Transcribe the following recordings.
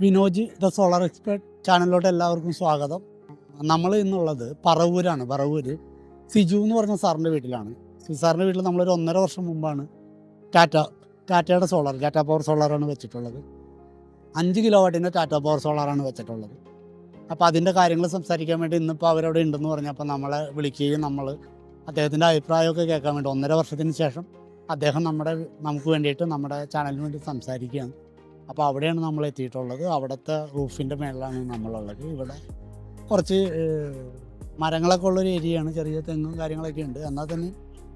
Vinoj the solar expert ചാനലിലോട്ട് എല്ലാവർക്കും സ്വാഗതം. നമ്മൾ ഇന്നുള്ളത് പറവൂരാണ് പറവൂര്. സിജു എന്ന് പറഞ്ഞ സാറിന്റെ വീട്ടിലാണ്. സിജു സാറിന്റെ വീട്ടിൽ നമ്മളൊരു ഒന്നര വർഷം മുമ്പാണ് ടാറ്റ ടാറ്റയുടെ സോളാർ ടാറ്റ പവർ സോളാറാണ് വെച്ചിട്ടുള്ളത്. അഞ്ച് കിലോ വാട്ടിന്റെ ടാറ്റ പവർ സോളാറാണ് വെച്ചിട്ടുള്ളത്. അപ്പോൾ അതിന്റെ കാര്യങ്ങൾ സംസാരിക്കാൻ വേണ്ടി ഇന്നിപ്പോൾ അവരവിടെ ഉണ്ടെന്ന് പറഞ്ഞപ്പോൾ നമ്മളെ വിളിക്കുകയും നമ്മൾ അദ്ദേഹത്തിന്റെ അഭിപ്രായമൊക്കെ കേൾക്കാൻ വേണ്ടി ഒന്നര വർഷത്തിന് ശേഷം അദ്ദേഹം നമ്മുടെ നമുക്ക് വേണ്ടിയിട്ട് നമ്മുടെ ചാനലിന് വേണ്ടി സംസാരിക്കുകയാണ്. അപ്പോൾ അവിടെയാണ് നമ്മൾ എത്തിയിട്ടുള്ളത്. അവിടുത്തെ റൂഫിന്റെ മേളിലാണ് നമ്മളുള്ളത്. ഇവിടെ കുറച്ച് മരങ്ങളൊക്കെ ഉള്ളൊരു ഏരിയയാണ്. ചെറിയ തെങ്ങും കാര്യങ്ങളൊക്കെ ഉണ്ട്. എന്നാൽ തന്നെ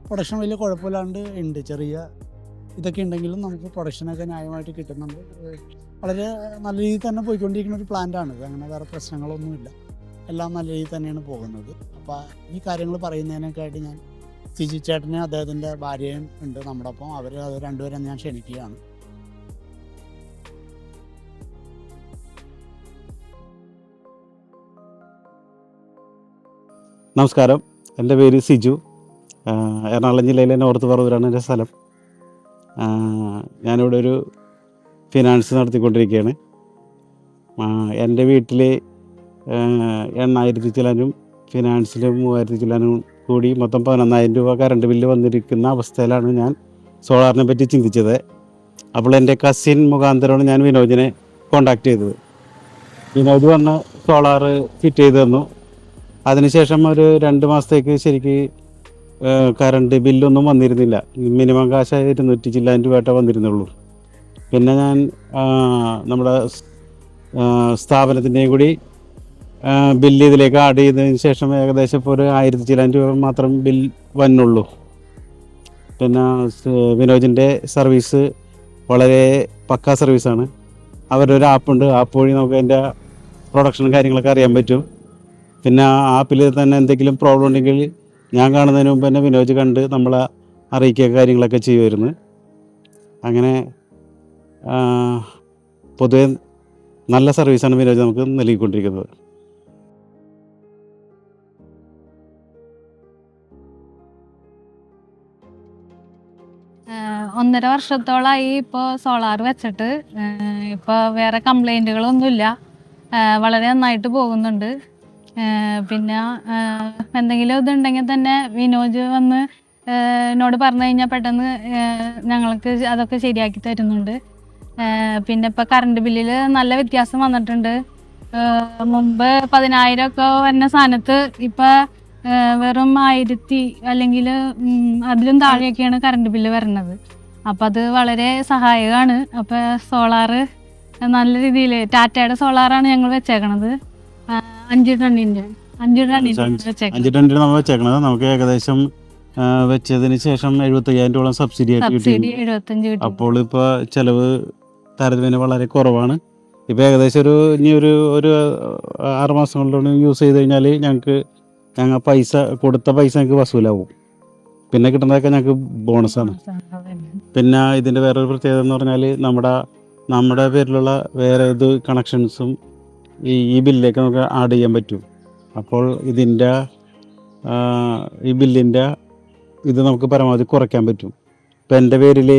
പ്രൊഡക്ഷൻ വലിയ കുഴപ്പമില്ലാണ്ട് ഉണ്ട്. ചെറിയ ഇതൊക്കെ ഉണ്ടെങ്കിലും നമുക്ക് പ്രൊഡക്ഷനൊക്കെ ന്യായമായിട്ട് കിട്ടുന്നുണ്ട്. വളരെ നല്ല രീതിയിൽ തന്നെ പോയിക്കൊണ്ടിരിക്കുന്ന ഒരു പ്ലാന്റാണ് ഇത് അങ്ങനെ വേറെ പ്രശ്നങ്ങളൊന്നുമില്ല എല്ലാം നല്ല രീതിയിൽ തന്നെയാണ് പോകുന്നത്. അപ്പോൾ ഈ കാര്യങ്ങൾ പറയുന്നതിനൊക്കെയായിട്ട് ഞാൻ സിജി ചേട്ടനെ അദ്ദേഹത്തിന്റെ ഭാര്യയും ഉണ്ട് നമ്മുടെ ഒപ്പം. അവർ അത് രണ്ടുപേരും ഞാൻ ക്ഷണിക്കുകയാണ്. നമസ്കാരം. എന്റെ പേര് സിജു. എറണാകുളം ജില്ലയിലെ നോർത്ത് പറവൂരാണ് എന്റെ സ്ഥലം. ഞാനിവിടെ ഒരു ഫിനാൻസ് നടത്തിക്കൊണ്ടിരിക്കുകയാണ്. എന്റെ വീട്ടിൽ എണ്ണായിരത്തി ചില്ലാനും ഫിനാൻസിൽ മൂവായിരത്തി ചില്ലാനും കൂടി മൊത്തം പതിനൊന്നായിരം രൂപ കറണ്ട് ബില്ല് വന്നിരിക്കുന്ന അവസ്ഥയിലാണ് ഞാൻ സോളാറിനെ പറ്റി ചിന്തിച്ചത്. അപ്പോൾ എന്റെ കസിൻ മുഖാന്തരമാണ് ഞാൻ വിനോദിനെ കോണ്ടാക്ട് ചെയ്തത്. വിനോദ് വന്ന് സോളാർ ഫിറ്റ് ചെയ്ത് തന്നു. അതിനുശേഷം ഒരു രണ്ട് മാസത്തേക്ക് ശരിക്ക് കറണ്ട് ബില്ലൊന്നും വന്നിരുന്നില്ല. മിനിമം കാശ് ഇരുന്നൂറ്റി ചില്ലായിരം രൂപയായിട്ടേ വന്നിരുന്നുള്ളൂ. പിന്നെ ഞാൻ നമ്മുടെ സ്ഥാപനത്തിന്റെയും കൂടി ബില്ല് ഇതിലേക്ക് ആഡ് ചെയ്തതിന് ശേഷം ഏകദേശം ഇപ്പോൾ ഒരു ആയിരത്തി ചില്ലായിരം രൂപ മാത്രം ബിൽ വന്നുള്ളൂ. പിന്നെ വിനോജിന്റെ സർവീസ് വളരെ പക്കാ സർവീസാണ് അവരുടെ ഒരു ആപ്പുണ്ട് ആപ്പ് വഴി നമുക്ക് അതിന്റെ പ്രൊഡക്ഷനും കാര്യങ്ങളൊക്കെ അറിയാൻ പറ്റും. പിന്നെ ആപ്പിൽ തന്നെ എന്തെങ്കിലും പ്രോബ്ലം ഉണ്ടെങ്കിൽ ഞാൻ കാണുന്നതിന് മുമ്പ് തന്നെ വിനോജ് കണ്ട് നമ്മളെ അറിയിക്കുക കാര്യങ്ങളൊക്കെ ചെയ്യുമായിരുന്നു. അങ്ങനെ പൊതുവെ നല്ല സർവീസാണ് വിനോജ് നമുക്ക് നൽകിക്കൊണ്ടിരിക്കുന്നത്. ഒന്നര വർഷത്തോളായി ഇപ്പോൾ സോളാർ വെച്ചിട്ട്. ഇപ്പോൾ വേറെ കംപ്ലൈന്റുകളൊന്നുമില്ല വളരെ നന്നായിട്ട് പോകുന്നുണ്ട്. പിന്നെ എന്തെങ്കിലും ഇതുണ്ടെങ്കിൽ തന്നെ വിനോജ് വന്ന് എന്നോട് പറഞ്ഞു കഴിഞ്ഞാൽ പെട്ടെന്ന് ഞങ്ങൾക്ക് അതൊക്കെ ശരിയാക്കി തരുന്നുണ്ട്. പിന്നെ ഇപ്പോൾ കറണ്ട് ബില്ലിൽ നല്ല വ്യത്യാസം വന്നിട്ടുണ്ട്. മുമ്പ് പതിനായിരം ഒക്കെ വരുന്ന സാധനത്ത് ഇപ്പം വെറും ആയിരത്തി അല്ലെങ്കിൽ അതിലും താഴെയൊക്കെയാണ് കറണ്ട് ബില്ല് വരുന്നത്. അപ്പം അത് വളരെ സഹായകമാണ്. അപ്പം സോളാറ് നല്ല രീതിയിൽ ടാറ്റയുടെ സോളാറാണ് ഞങ്ങൾ വെച്ചേക്കണത്. അഞ്ച് ടണ്ണിന്റെ അഞ്ച് വെച്ചേക്കണത്. അഞ്ച് ടണ്ണിന് നമ്മൾ വെച്ചേക്കണത്. നമുക്ക് ഏകദേശം വെച്ചതിന് ശേഷം എഴുപത്തയ്യായിരം രൂപ സബ്സിഡി ആയിട്ട് കിട്ടി അപ്പോൾ ഇപ്പൊ ചെലവ് താരതമ്യേന വളരെ കുറവാണ്. ഇപ്പൊ ഏകദേശം ഒരു ഇനി ഒരു ഒരു ആറ് മാസം കൊണ്ടാണ് യൂസ് ചെയ്ത് കഴിഞ്ഞാൽ ഞങ്ങൾക്ക് ഞങ്ങൾ പൈസ കൊടുത്ത പൈസ ഞങ്ങൾക്ക് വസൂലാവും. പിന്നെ കിട്ടുന്നതൊക്കെ ഞങ്ങൾക്ക് ബോണസാണ്. പിന്നെ ഇതിന്റെ വേറൊരു പ്രത്യേകത എന്ന് പറഞ്ഞാൽ നമ്മുടെ നമ്മുടെ പേരിലുള്ള വേറെ ഇത് കണക്ഷൻസും ഈ ഈ ബില്ലിലേക്ക് നമുക്ക് ആഡ് ചെയ്യാൻ പറ്റും. അപ്പോൾ ഇതിന്റെ ഈ ബില്ലിന്റെ ഇത് നമുക്ക് പരമാവധി കുറയ്ക്കാൻ പറ്റും. ഇപ്പം എന്റെ പേരിൽ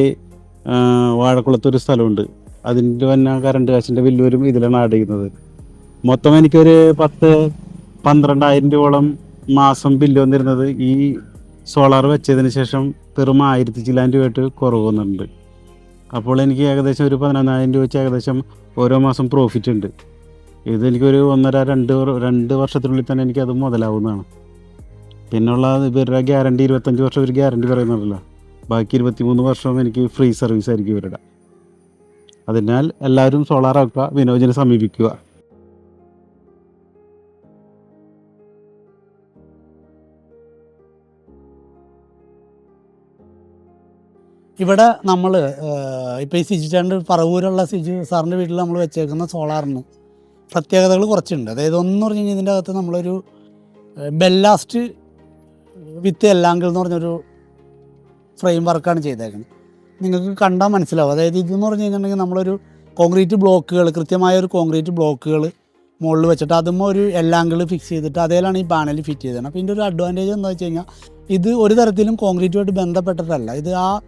വാഴക്കുളത്തൊരു സ്ഥലമുണ്ട്. അതിന്റെ തന്നെ കറണ്ട് കാശിന്റെ ബില്ല് വരും ഇതിലാണ് ആഡ് ചെയ്യുന്നത്. മൊത്തം എനിക്കൊരു പത്ത് പന്ത്രണ്ടായിരം രൂപയോളം മാസം ബില്ല് വന്നിരുന്നത് ഈ സോളാർ വെച്ചതിന് ശേഷം വെറും ആയിരത്തി ചില്ലാൻ രൂപയായിട്ട് കുറവ് വന്നിട്ടുണ്ട്. അപ്പോൾ എനിക്ക് ഏകദേശം ഒരു പതിനൊന്നായിരം രൂപ വെച്ച് ഏകദേശം ഓരോ മാസം പ്രോഫിറ്റ് ഉണ്ട്. ഇത് എനിക്കൊരു ഒന്നര രണ്ട് രണ്ട് വർഷത്തിനുള്ളിൽ തന്നെ എനിക്കത് മുതലാവുന്നതാണ്. പിന്നുള്ള ഇവരുടെ ഗ്യാരണ്ടി ഇരുപത്തഞ്ച് വർഷം ഒരു ഗ്യാരണ്ടി പറയുന്നുണ്ടല്ലോ. ബാക്കി ഇരുപത്തിമൂന്ന് വർഷവും എനിക്ക് ഫ്രീ സർവീസ് ആയിരിക്കും ഇവരുടെ. അതിനാൽ എല്ലാവരും സോളാർ ആക്കുക വിനോജിനെ സമീപിക്കുക. ഇവിടെ നമ്മൾ ഇപ്പോൾ ഈ സിജു പറവൂരുള്ള സിജി സാറിന്റെ വീട്ടിൽ നമ്മൾ വെച്ചേക്കുന്ന സോളാറിന് പ്രത്യേകതകൾ കുറച്ചുണ്ട് അതായത് ഒന്ന് പറഞ്ഞു കഴിഞ്ഞാൽ ഇതിന്റെ അകത്ത് നമ്മളൊരു ബെല്ലാസ്റ്റ് വിത്ത് എല്ലാങ്കിൾ എന്ന് പറഞ്ഞൊരു ഫ്രെയിം വർക്കാണ് ചെയ്തേക്കുന്നത്. നിങ്ങൾക്ക് കണ്ടാൽ മനസ്സിലാവും. അതായത് ഇതെന്ന് പറഞ്ഞു കഴിഞ്ഞിട്ടുണ്ടെങ്കിൽ നമ്മളൊരു കോൺക്രീറ്റ് ബ്ലോക്കുകൾ കൃത്യമായ ഒരു കോൺക്രീറ്റ് ബ്ലോക്കുകൾ മുകളിൽ വെച്ചിട്ട് അതും ഒരു എല്ലാങ്കിൾ ഫിക്സ് ചെയ്തിട്ട് അതേലാണ് ഈ പാനൽ ഫിറ്റ് ചെയ്തത്. അപ്പോൾ ഇതിന്റെ ഒരു അഡ്വാന്റേജ് എന്താ വെച്ച് കഴിഞ്ഞാൽ ഇത് ഒരു തരത്തിലും കോൺക്രീറ്റുമായിട്ട് ബന്ധപ്പെട്ടിട്ടല്ല ഇത് ആ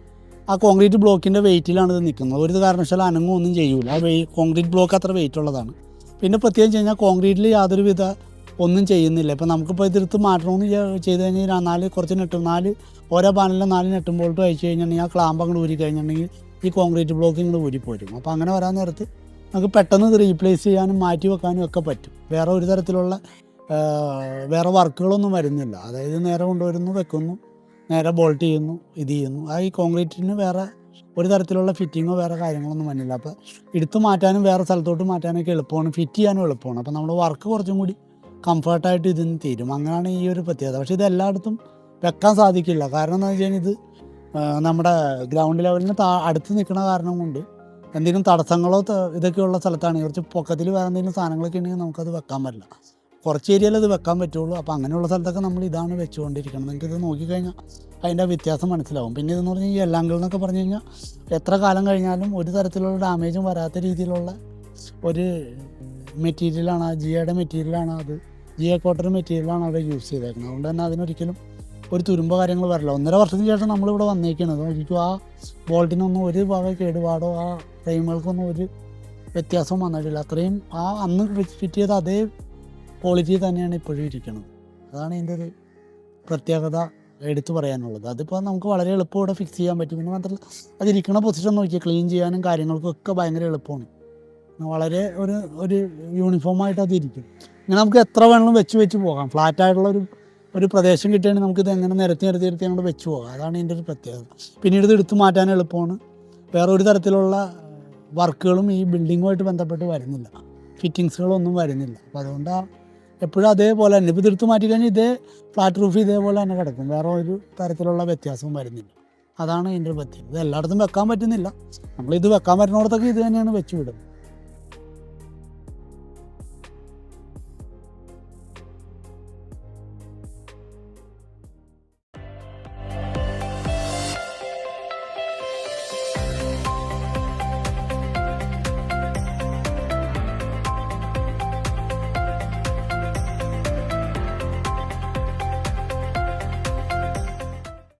ആ കോൺക്രീറ്റ് ബ്ലോക്കിന്റെ വെയിറ്റിലാണ് ഇത് നിൽക്കുന്നത്. ഒരു കാരണവശാലും അനങ്ങും ഒന്നും ചെയ്യൂല. ആ വെയ് കോൺക്രീറ്റ് ബ്ലോക്ക് അത്ര വെയിറ്റ് ഉള്ളതാണ്. പിന്നെ പ്രത്യേകം കഴിഞ്ഞാൽ കോൺക്രീറ്റിൽ യാതൊരുവിധ ഒന്നും ചെയ്യുന്നില്ല. ഇപ്പം നമുക്കിപ്പോൾ ഇതെടുത്ത് മാറ്റണമെന്ന് ചെയ്ത് കഴിഞ്ഞാൽ നാല് കുറച്ച് നെട്ടും നാല് ഓരോ പാനലിലും നാല് നെട്ടും ബോൾട്ട് അയച്ചു കഴിഞ്ഞിട്ടുണ്ടെങ്കിൽ ആ ക്ലാമ്പ് അങ്ങോട്ട് ഊരി കഴിഞ്ഞിട്ടുണ്ടെങ്കിൽ ഈ കോൺക്രീറ്റ് ബ്ലോക്ക് ഇങ്ങോട്ട് ഊരിപ്പോരും അപ്പോൾ അങ്ങനെ വരാൻ നേരത്ത് നമുക്ക് പെട്ടെന്ന് ഇത് റീപ്ലേസ് ചെയ്യാനും മാറ്റി വെക്കാനും ഒക്കെ പറ്റും. വേറെ ഒരു തരത്തിലുള്ള വേറെ വർക്കുകളൊന്നും വരുന്നില്ല. അതായത് നേരെ കൊണ്ടുവരുന്നു വെക്കുന്നു നേരെ ബോൾട്ട് ചെയ്യുന്നു ഇത് ചെയ്യുന്നു. ആ ഈ കോൺക്രീറ്റിന് വേറെ ഒരു തരത്തിലുള്ള ഫിറ്റിങ്ങോ വേറെ കാര്യങ്ങളൊന്നും വന്നില്ല. അപ്പോൾ എടുത്ത് മാറ്റാനും വേറെ സ്ഥലത്തോട്ട് മാറ്റാനൊക്കെ എളുപ്പമാണ്. ഫിറ്റ് ചെയ്യാനും എളുപ്പമാണ്. അപ്പോൾ നമ്മുടെ വർക്ക് കുറച്ചും കൂടി കംഫർട്ടായിട്ട് ഇതിന് തീരും. അങ്ങനെയാണ് ഈ ഒരു പ്രത്യേകത. പക്ഷേ ഇത് എല്ലായിടത്തും വെക്കാൻ സാധിക്കില്ല. കാരണം എന്താ വെച്ച് കഴിഞ്ഞാൽ ഇത് നമ്മുടെ ഗ്രൗണ്ട് ലെവലിന് താ അടുത്ത് നിൽക്കുന്ന കാരണം കൊണ്ട് എന്തെങ്കിലും തടസ്സങ്ങളോ ഇതൊക്കെയുള്ള സ്ഥലത്താണ് കുറച്ച് പൊക്കത്തിൽ വേറെ എന്തെങ്കിലും സാധനങ്ങളൊക്കെ ഉണ്ടെങ്കിൽ നമുക്കത് വെക്കാൻ പറ്റില്ല. കുറച്ച് ഏരിയയിൽ അത് വെക്കാൻ പറ്റുള്ളൂ. അപ്പോൾ അങ്ങനെയുള്ള സ്ഥലത്തൊക്കെ നമ്മൾ ഇതാണ് വെച്ചുകൊണ്ടിരിക്കുന്നത്. നിങ്ങൾക്ക് ഇത് നോക്കിക്കഴിഞ്ഞാൽ അതിന്റെ വ്യത്യാസം മനസ്സിലാവും. പിന്നെ ഇതെന്ന് പറഞ്ഞാൽ ഈ എല്ലാങ്കിൾ എന്നൊക്കെ പറഞ്ഞു കഴിഞ്ഞാൽ എത്ര കാലം കഴിഞ്ഞാലും ഒരു തരത്തിലുള്ള ഡാമേജും വരാത്ത രീതിയിലുള്ള ഒരു മെറ്റീരിയലാണ് ആ ജിയയുടെ മെറ്റീരിയലാണ് അത്. ജിയ കോട്ടർ മെറ്റീരിയലാണ് അവിടെ യൂസ് ചെയ്തേക്കുന്നത്. അതുകൊണ്ട് തന്നെ അതിനൊരിക്കലും ഒരു തുരുമ്പോ കാര്യങ്ങൾ വരില്ല. ഒന്നര വർഷത്തിന് ശേഷം നമ്മളിവിടെ വന്നേക്കുന്നത് ഒരിക്കലും ആ ബോൾട്ടിനൊന്നും ഒരു വക കേടുപാടോ ആ ഫ്രെയിമുകൾക്കൊന്നും ഒരു വ്യത്യാസവും വന്നിട്ടില്ല. അത്രയും ആ അന്ന് ഫിറ്റ് ചെയ്ത അതേ ക്വാളിറ്റി തന്നെയാണ് ഇപ്പോഴും ഇരിക്കുന്നത് അതാണ് ഇതിന്റെ ഒരു പ്രത്യേകത എടുത്തു പറയാനുള്ളത്. അതിപ്പോൾ നമുക്ക് വളരെ എളുപ്പം ഇവിടെ ഫിക്സ് ചെയ്യാൻ പറ്റും. പിന്നെ മാത്രമല്ല അതിരിക്കുന്ന പൊസിഷൻ നോക്കിയാൽ ക്ലീൻ ചെയ്യാനും കാര്യങ്ങൾക്കും ഒക്കെ ഭയങ്കര എളുപ്പമാണ്. വളരെ ഒരു ഒരു യൂണിഫോമായിട്ട് അതിരിക്കും ഇങ്ങനെ നമുക്ക് എത്ര വേണമെങ്കിലും വെച്ച് വെച്ച് പോകാം. ഫ്ലാറ്റ് ആയിട്ടുള്ള ഒരു ഒരു പ്രദേശം കിട്ടുകയാണെങ്കിൽ നമുക്കിത് എങ്ങനെ നിരത്തി നിരത്തി നിരത്തി അങ്ങോട്ട് വെച്ച് പോകാം. അതാണ് ഇതിന്റെ ഒരു പ്രത്യേകത. പിന്നീട് ഇത് എടുത്തു മാറ്റാൻ എളുപ്പമാണ്. വേറെ ഒരു തരത്തിലുള്ള വർക്കുകളും ഈ ബിൽഡിങ്ങുമായിട്ട് ബന്ധപ്പെട്ട് വരുന്നില്ല. ഫിറ്റിങ്സുകളൊന്നും വരുന്നില്ല. അപ്പോൾ അതുകൊണ്ട് ആ എപ്പോഴും അതേപോലെ തന്നെ. ഇപ്പോൾ തീർത്ത് മാറ്റി കഴിഞ്ഞാൽ ഇതേ ഫ്ലാറ്റ് റൂഫ് ഇതേപോലെ തന്നെ കിടക്കും. വേറെ ഒരു തരത്തിലുള്ള വ്യത്യാസവും വരുന്നില്ല. അതാണ് ഇതിന്റെ പ്രത്യേകത. ഇത് എല്ലായിടത്തും വെക്കാൻ പറ്റുന്നില്ല. നമ്മളിത് വെക്കാൻ പറ്റുന്നിടത്തൊക്കെ ഇത് തന്നെയാണ് വെച്ച് വിടുന്നത്